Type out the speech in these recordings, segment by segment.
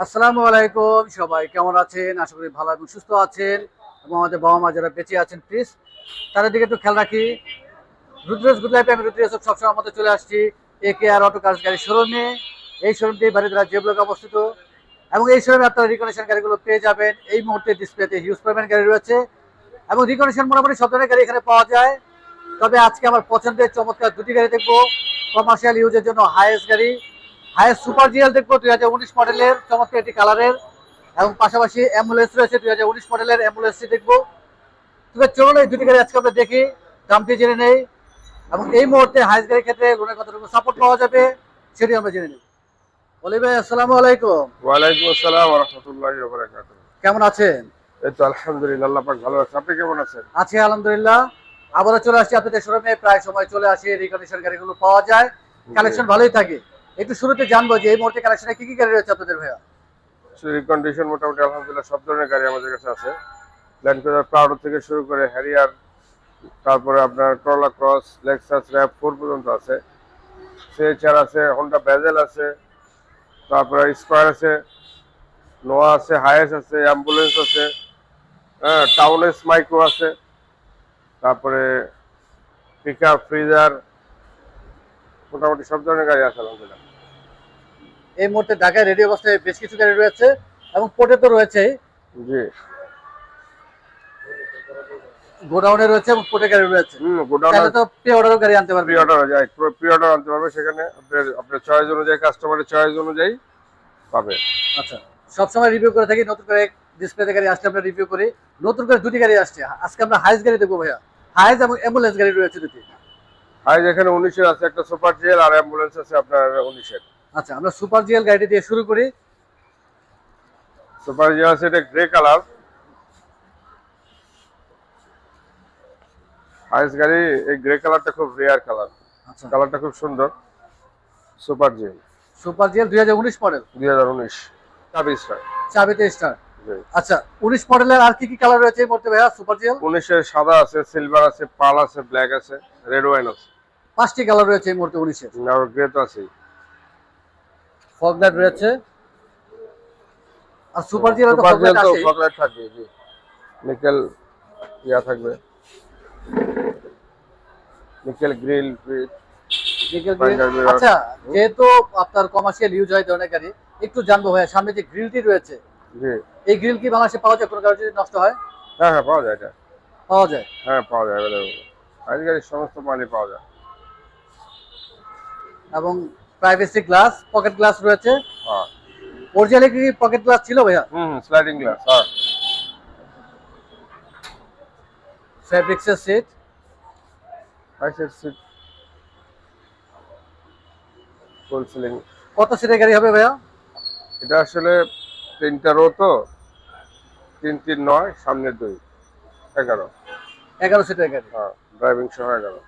আসসালামু আলাইকুম, সবাই কেমন আছেন? আশা করি ভালো এবং সুস্থ আছেন এবং আমাদের বাবা মা যারা বেঁচে আছেন প্লিজ তাদের দিকে একটু খেয়াল রাখি। রুদ্রেশ গুড লাইফে আমি রুদ্রেশ সবসময় মতো চলে আসছি এ কে আর অটো কাজ গাড়ি শোরুমে এই শোরুমটি বাড়িদারা যে ব্লকে অবস্থিত। এবং এই শোরুমে আপনারা রিকন্ডিশন গাড়িগুলো পেয়ে যাবেন। এই মুহূর্তে ডিসপ্লেতে হিউজ পরিমাণ গাড়ি রয়েছে। এবং রিকন্ডিশন মোটামুটি সব ধরনের গাড়ি এখানে পাওয়া যায়। তবে আজকে আমার পছন্দের চমৎকার দুটি গাড়ি দেখব। কমার্শিয়াল ইউজের জন্য হাইয়েস্ট গাড়ি। সুপার জিএল দেখব দুই হাজার উনিশ মডেলের চমৎকার একটি কালারের এবং পাশাপাশি অ্যাম্বুলেন্স রয়েছে দুই হাজার উনিশ মডেলের অ্যাম্বুলেন্সটি দেখব। তবে চলুন এই দুটি গাড়ি আজকে আমরা দেখি দামটি জেনে নেই। এবং এই মুহূর্তে গাড়ির ক্ষেত্রে লোনের কতটুকু সাপোর্ট পাওয়া যাবে সেটি আমরা জেনে ভাই আসসালামু আলাইকুম। ওয়ালাইকুম আসসালাম রহমতুল্লাহ কেমন আছেন? এই তো আলহামদুলিল্লাহ আল্লাহ পাক ভালো আছে আপনি কেমন আছেন? আছি আলহামদুলিল্লাহ। আবারও চলে আসছি আপনাদের শোরুমে প্রায় সময় চলে আসি রিকন্ডিশন গাড়িগুলো পাওয়া যায়। কালেকশন ভালোই থাকে। একটু শুরুতে জানব যে এই মুহূর্তে কালেকশনে কি কি গাড়ি রয়েছে আপনাদের ভাইয়া? কন্ডিশন মোটামুটি আলহামদুলিল্লাহ সব ধরনের গাড়ি আমাদের কাছে আছে। ল্যান্ড ক্রুজার প্রাউডো থেকে শুরু করে হ্যারিয়ার তারপরে আপনার করলা ক্রস লেক্সাস র্যাপ ফোর পর্যন্ত আছে। সিএচআর আছে হন্ডা ব্যাজেল আছে, তারপরে স্কোয়ার আছে নোয়া আছে হায়েস আছে অ্যাম্বুলেন্স আছে হ্যাঁ টাউনেস মাইক্রো আছে, তারপরে পিক আপ ফ্রিজার মোটামুটি সব ধরনের গাড়ি আছে আলহামদুলিল্লাহ এই মুহূর্তে ঢাকায় রেডি অবস্থায় বেশ কিছু গাড়ি রয়েছে এবং পোর্টে তো রয়েছে। জি। গোডাউনে রয়েছে এবং পোর্টে গাড়ি রয়েছে। গোডাউন তো পে অর্ডারও গাড়ি আনতে পারবে। প্রি অর্ডার যায়। প্রি অর্ডার আনতে পারবে সেখানে। আপনার আপনার চয়েস অনুযায়ী কাস্টমারের চয়েস অনুযায়ী পাবে। আচ্ছা। সবসময় রিভিউ করে থাকি নতুন করে ডিসপ্লেতে গাড়ি আসলে আমরা রিভিউ করি। নতুন করে দুটি গাড়ি আসছে। আজকে আমরা হাইস গাড়ি দেখব ভাইয়া। হাইস এবং অ্যাম্বুলেন্স গাড়ি রয়েছে দুটি। হাইজ এখানে উনিশের আছে একটা সুপার জিএল আর অ্যাম্বুলেন্স আছে আপনার উনিশের। আচ্ছা আমরা সুপার জিএল গাড়িটি দিয়ে শুরু করি। সুপার জিএল আছে এটা গ্রে কালার। হাইস গাড়ি এই গ্রে কালারটা খুব রেয়ার কালার। আচ্ছা। কালারটা খুব সুন্দর। সুপার জিএল সুপার জিএল দুই হাজার উনিশ মডেল? দুই হাজার উনিশ। ছাব্বিশ স্টার। চাবিতে স্টার। আচ্ছা উনিশ মডেলের আর কি কি কালার রয়েছে এই মুহূর্তে ভাইয়া সুপার জিএল উনিশের সাদা আছে সিলভার আছে পাল আছে ব্ল্যাক আছে রেড ওয়াইন আছে। পাঁচটি কালার রয়েছে এই মুহূর্তে উনিশের। আর গ্রে তো আছেই। ফগ লাইট রয়েছে। আর সুপার জিএল তো সুপার ফগ লাইট জিএল তো আছে ফগলাইট থাকবে জি। নিকেল ইয়া থাকবে। Nickel grill Fender grill। mirror। আচ্ছা যেহেতু আপনার কমার্শিয়াল ইউজ হয় ধরনের গাড়ি একটু জানব ভাইয়া সামনে যে গ্রিলটি রয়েছে জি। এই গ্রিল কি বাংলাদেশে পাওয়া যায়? কোনো গাড়ি যদি নষ্ট হয়? হ্যাঁ হ্যাঁ পাওয়া যায় এটা। পাওয়া যায়। হ্যাঁ পাওয়া যায় আজকাল সমস্ত মালই পাওয়া যায়। এবং প্রাইভেসি গ্লাস পকেট গ্লাস রয়েছে। হ্যাঁ। অরিজিনালি কি পকেট গ্লাস ছিল ভাইয়া? হুম স্লাইডিং গ্লাস হ্যাঁ। ফেব্রিক্সের সিট আচ্ছা সিট ফুল সিলিং কত সিটের গাড়ি হবে ভাইয়া? এটা আসলে তিনটা রো তো। তিন তিন নয় সামনের দুই। এগারো। এগারো সিটের গাড়ি। হ্যাঁ ড্রাইভিং সহ এগারো।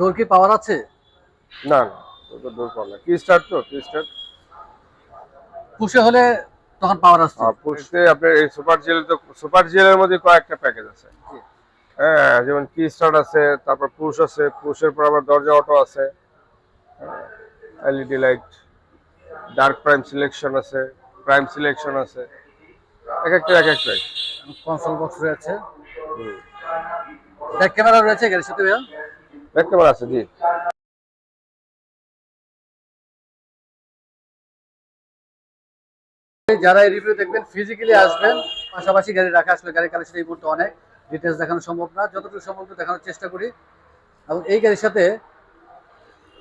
ডোর কি পাওয়ার আছে? না না তো দূর পাবে কি স্টার্ট তো কি স্টার্ট পুষে হলে তখন পাওয়ার আসছে। আর পুষতে আপনার এই সুপার জিএল তো সুপার জিএল এর মধ্যে কয়েকটা প্যাকেজ আছে। হ্যাঁ যেমন কি স্টার্ট আছে তারপর পুশ আছে পুশের পর আবার দরজা অটো আছে। LED light dark prime selection আছে প্রাইম সিলেকশন আছে। এক একটা এক একটা কনসোল বক্স রয়েছে। ব্যাক ক্যামেরা রয়েছে গাড়ির সাথে ভাইয়া? দেখতে পারা আছে জি। যারা এই রিভিউ দেখবেন ফিজিক্যালি আসবেন পাশাপাশি গাড়ি রাখা আসলে গাড়ির কালেকশন এই মুহূর্তে অনেক ডিটেলস দেখানো সম্ভব না। যতটুকু সম্ভব দেখানোর চেষ্টা করি। এবং এই গাড়ির সাথে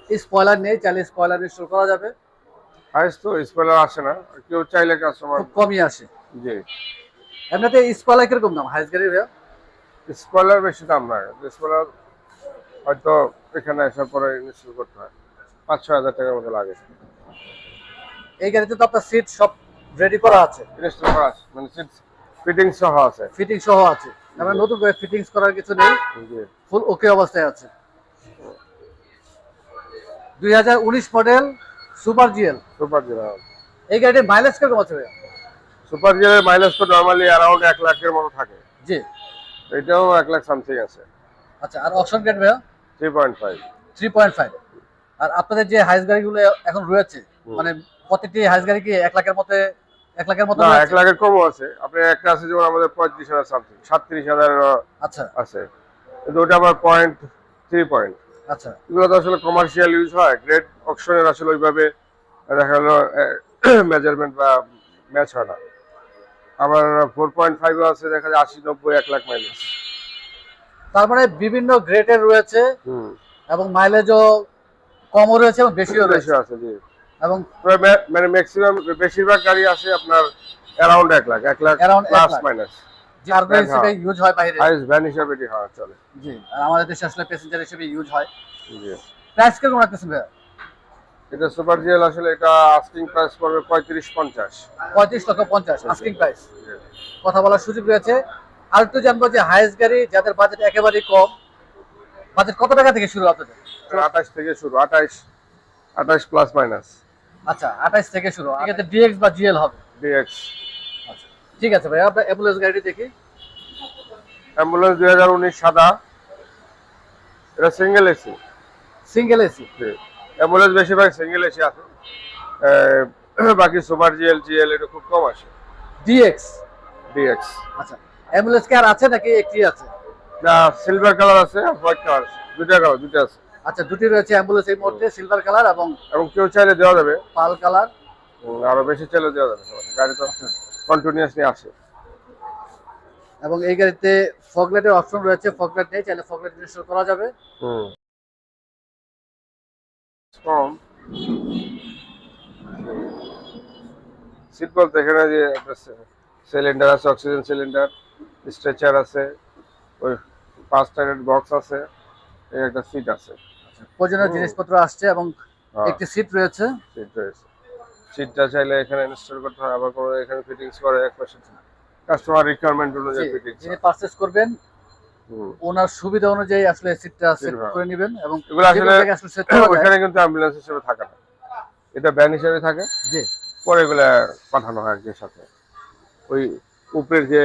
স্পয়লার নেই চাইলে স্পয়লার ইনস্টল করা যাবে। হাইস তো স্পয়লার আসে না। কেউ চাইলে কাস্টমার খুব কমই আসে। জি। এমনিতে স্পয়লার কীরকম দাম? হাইস গাড়ির স্পয়লার বেশি দাম না স্পয়লার হয়তো এখানে আসার পরে ইনস্টল করতে হয়। পাঁচ ছয় হাজার টাকার মতো লাগে। এই গাড়িতে তো আপনার সিট সব রেডি করা আছে। ইনস্টল করা আছে। মানে সিট ফিটিং সহ আছে। ফিটিং সহ আছে। আমরা নতুন করে ফিটিংস করার কিছু নেই। ফুল ওকে অবস্থায় আছে। দুই হাজার উনিশ model super GL super zero এই গাড়িটির মাইলেজ কীরকম আছে ভাইয়া? সুপার জিরোর মাইলেজ তো নর্মালি অ্যারাউন্ড এক লাখের মতো থাকে। জি। এটাও এক লাখ সামথিং আছে। আচ্ছা আর অপশন গাড়ি ভাইয়া? Three point five three point five আর আপনাদের যে হাইস গাড়িগুলো এখন রয়েছে মানে প্রতিটি হাইস গাড়ি কি এক লাখের মধ্যে এক লাখের মতো না? এক লাখের কমও আছে। আপনার একটা আছে যেমন আমাদের পঁয়ত্রিশ হাজার সামথিং সাতত্রিশ হাজার আচ্ছা। আছে। কিন্তু ওটা আবার পয়েন্ট থ্রি পয়েন্ট আচ্ছা। এগুলো তো আসলে কমার্শিয়াল ইউজ হয় গ্রেড অকশনের আসলে ওইভাবে দেখা গেলো মেজারমেন্ট বা ম্যাচ হয় না। আবার ফোর পয়েন্ট ফাইভ আছে দেখা যায় আশি নব্বই এক লাখ মাইলেজ তার মানে বিভিন্ন গ্রেডের রয়েছে এবং মাইলেজও কমও রয়েছে এবং বেশিও রয়েছে। আছে জি। এবং মানে ম্যাক্সিমাম বেশিরভাগ গাড়ি আছে আপনার অ্যারাউন্ড এক লাখ এক লাখ প্লাস মাইনাস হ্যাঁ। হিসেবে ইউজ হয় বাইরে। হাইস ভ্যান হিসাবে এটি হওয়া চলে। জি আর আমাদের দেশে আসলে প্যাসেঞ্জার হিসেবে ইউজ হয়। জি। প্রাইস কীরকম রাখতেছেন ভাইয়া? এটা সুপার জিএল আসলে এটা আস্কিং প্রাইস পড়বে পঁয়ত্রিশ পঞ্চাশ। পঁয়ত্রিশ লক্ষ পঞ্চাশ আস্কিং প্রাইস কথা বলার সুযোগ রয়েছে। আর একটু জানব যে হাইস গাড়ি যাদের বাজেট একেবারেই কম বাজেট কত টাকা থেকে শুরু আপনাদের? আঠাশ থেকে শুরু আঠাশ আঠাশ প্লাস মাইনাস আচ্ছা আঠাইশ থেকে শুরু। এক্ষেত্রে ডিএক্স বা জিএল হবে। ডিএক্স আচ্ছা ঠিক আছে ভাই আপনার অ্যাম্বুলেন্স গাড়িটি দেখি। অ্যাম্বুলেন্স দুই হাজার উনিশ সাদা। এটা single AC single AC ambulance বেশিরভাগ সিঙ্গেল এসি আছে। বাকি সুপার জিএল জিএল এটা খুব কম আসে। ডিএক্স ডিএক্স আচ্ছা অ্যাম্বুলেন্স কি আর আছে নাকি একটি আছে? না সিলভার কালার আছে হোয়াইট কালার আছে। দুইটা কালার দুইটা আছে। আচ্ছা দুটি রয়েছে অ্যাম্বুলেন্স এই মুহূর্তে সিলভার কালার এবং এবং কেউ চাইলে দেওয়া যাবে। পাল কালার আরও বেশি চাইলে দেওয়া যাবে। গাড়ি তো কন্টিনিউয়াসলি আসে। এবং এই গাড়িতে ফগলাইটের অপশন রয়েছে। ফগলাইট নেই চাইলে ফগলাইট ইনস্টল করা যাবে। হুম। কম সিট বলতে এখানে যে সিলিন্ডার আছে অক্সিজেন সিলিন্ডার স্ট্রেচার আছে ওই পাঁচ টায়ারের বক্স আছে এই একটা সিট আছে। প্রয়োজনীয় জিনিসপত্র আসছে এবং হ্যাঁ। একটি সিট রয়েছে। সিট রয়েছে। সিটটা চাইলে এখানে ইনস্টল করতে হয় আবার কোনো এখানে ফিটিংস করে এক পাশে কাস্টমার রিকোয়ারমেন্ট অনুযায়ী ফিটিংস যিনি পারচেস করবেন ওনার সুবিধা অনুযায়ী আসলে সিটটা সেট করে নেবেন এবং এগুলো আসলে জায়গায় আসলে সেট করা যায়। কিন্তু অ্যাম্বুলেন্স হিসেবে থাকে না। এটা ভ্যান হিসেবে থাকে। জি। পরে এগুলা পাঠানো হয় একজনের সাথে। ওই উপরের যে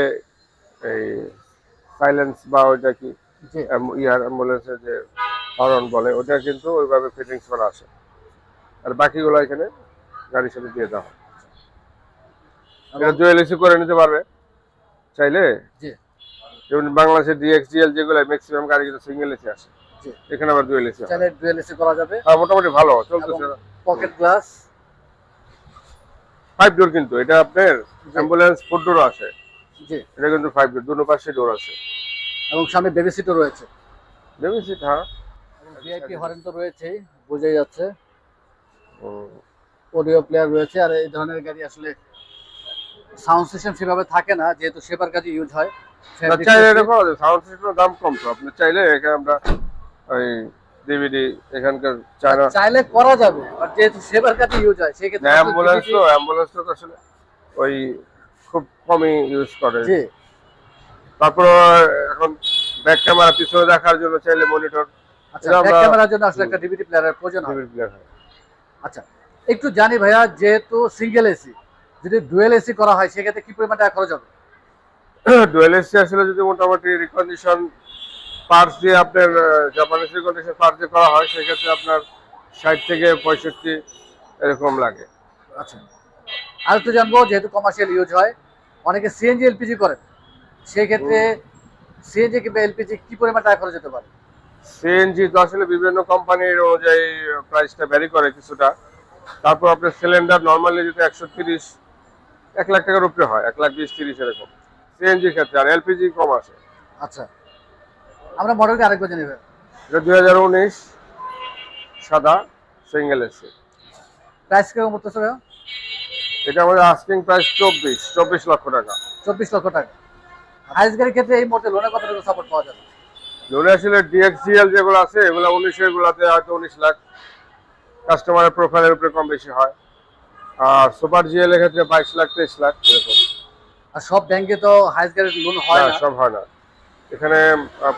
এই সাইলেন্স বা ওইটা কি ইয়ার অ্যাম্বুলেন্সের যে হরন বলে ওটা কিন্তু ওইভাবে ফিটিংস করা আছে। আর বাকিগুলো এখানে গাড়ির সাথে দিয়ে দেওয়া হয়। এটা জুয়েল এসি করে নিতে পারবে চাইলে? যেমন বাংলাদেশের ডিএক্সজিএল যেগুলো ম্যাক্সিমাম গাড়ি কিন্তু সিঙ্গেল এসি আসে এখানে আবার জুয়েল এসি চাইলে ডুয়েল এসি করা যাবে। হ্যাঁ মোটামুটি ভালো চলতেছে। পকেট গ্লাস ফাইভ ডোর কিন্তু এটা আপনার অ্যাম্বুলেন্স ফোর ডোর আছে। জি। এটা কিন্তু ফাইভ ডোর দুটো পাশে ডোর আছে। এবং সামনে বেবি সিটও রয়েছে। দেবেন সিট হ্যাঁ। ভিআইপি হরেন তো রয়েছেই বোঝাই যাচ্ছে। অডিও প্লেয়ার রয়েছে আর এই ধরনের গাড়ি আসলে সাউন্ড সিস্টেম সেভাবে থাকে না যেহেতু সেবার কাজে ইউজ হয়। চাইলে এটা পাওয়া যায় সাউন্ড সিস্টেমের দাম কম তো। আপনি চাইলে এখানে আমরা ওই ডিভিডি এখানকার চায়না চাইলে করা যাবে আর যেহেতু সেবার কাজে ইউজ হয় সেক্ষেত্রে অ্যাম্বুলেন্স তো অ্যাম্বুলেন্স তো আসলে ওই খুব কমই ইউজ করে। জি। তারপর এখন ব্যাক ক্যামেরা পিছনে দেখার জন্য চাইলে মনিটর আচ্ছা ব্যাক ক্যামেরার জন্য আসলে একটা ডিভিডি প্লেয়ারের প্রয়োজন হয়। ডিভিডি প্লেয়ার আচ্ছা একটু জানি ভাইয়া যেহেতু সিঙ্গেল এসি যদি ডুয়েল এসি করা হয় সেক্ষেত্রে কি পরিমাণ টাকা খরচ হবে? ডুয়েল এসি আসলে যদি মোটামুটি রিকন্ডিশন পার্টস দিয়ে আপনার জাপানিজ রিকন্ডিশন পার্টস দিয়ে করা হয় সেক্ষেত্রে আপনার ষাট থেকে পঁয়ষট্টি এরকম লাগে। আচ্ছা। আর একটু জানব যেহেতু কমার্শিয়াল ইউজ হয় অনেকে সিএনজি এলপিজি করেন। সেই ক্ষেত্রে সিএনজি কিংবা এলপিজি কি পরিমাণ টাকা খরচ হতে পারে? সিএনজি তো আসলে বিভিন্ন কোম্পানির অনুযায়ী প্রাইসটা ভ্যারি করে কিছুটা। তারপর আপনার সিলিন্ডার নর্মালি যদি একশো তিরিশ এক লাখ টাকার উপরে হয় এক লাখ বিশ তিরিশ এরকম। সিএনজির ক্ষেত্রে আর এলপিজি কম আসে। আচ্ছা। আমরা মডেলটা আরেকবার জেনে নেবেন দুই হাজার উনিশ সাদা সিঙ্গেল এসি প্রাইস কেমন পড়তেছে এটা আমাদের আস্কিং প্রাইস চব্বিশ চব্বিশ লক্ষ টাকা। চব্বিশ লক্ষ টাকা। ক্ষেত্রে এই মুহূর্তে লোনে কতটুকু সাপোর্ট পাওয়া যাবে? ধরে আসলে ডিএক্সিএল যেগুলো আছে এগুলো উনিশের গুলাতে হয়তো উনিশ লাখ। কাস্টমারের প্রোফাইলের উপরে কম বেশি হয়। আর সুপার জিএল এর ক্ষেত্রে বাইশ লাখ তেইশ লাখ এরকম। আর সব ব্যাংকে তো হাইস গাড়ির লোন হয় না, সব হয় না। এখানে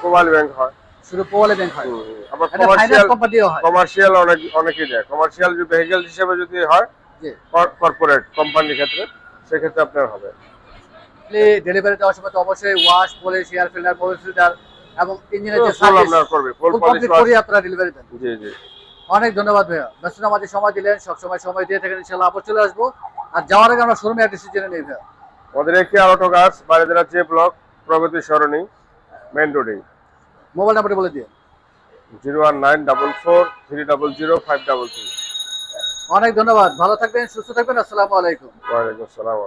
প্রবাল ব্যাংক হয়। শুধু পোয়ালে ব্যাংক হয়। আবার কমার্শিয়াল হয়। কমার্শিয়াল অনেক অনেকেই দেয়। কমার্শিয়াল যে ভেহিকেল হিসেবে যদি হয় কর্পোরেট কোম্পানির ক্ষেত্রে সেক্ষেত্রে আপনার হবে। আপনি ডেলিভারি দেওয়ার সময় তো অবশ্যই wash polish air filter polish filter এবং ইঞ্জিনের যে সার্ভিস আপনার করবে ফুল কমপ্লিট করে আপনারা ডেলিভারি দেন। জি জি। অনেক ধন্যবাদ ভাইয়া। ব্যস্ত আমাদের সময় দিলেন সবসময় সময় দিয়ে থাকেন ইনশাল্লাহ আবার চলে আসব। আর যাওয়ার আগে আমরা শোরুমে অ্যাড্রেস জেনে নিই ভাইয়া। আমাদের একটি আলোটো গাছ বারিদারা চে ব্লক প্রগতি সরণি মেন রোডে মোবাইল নাম্বারটা বলে দিয়ে zero one nine double four three double zero five double three. অনেক ধন্যবাদ। ভালো থাকবেন সুস্থ থাকবেন আসসালামু আলাইকুম। ওয়ালাইকুম আসসালাম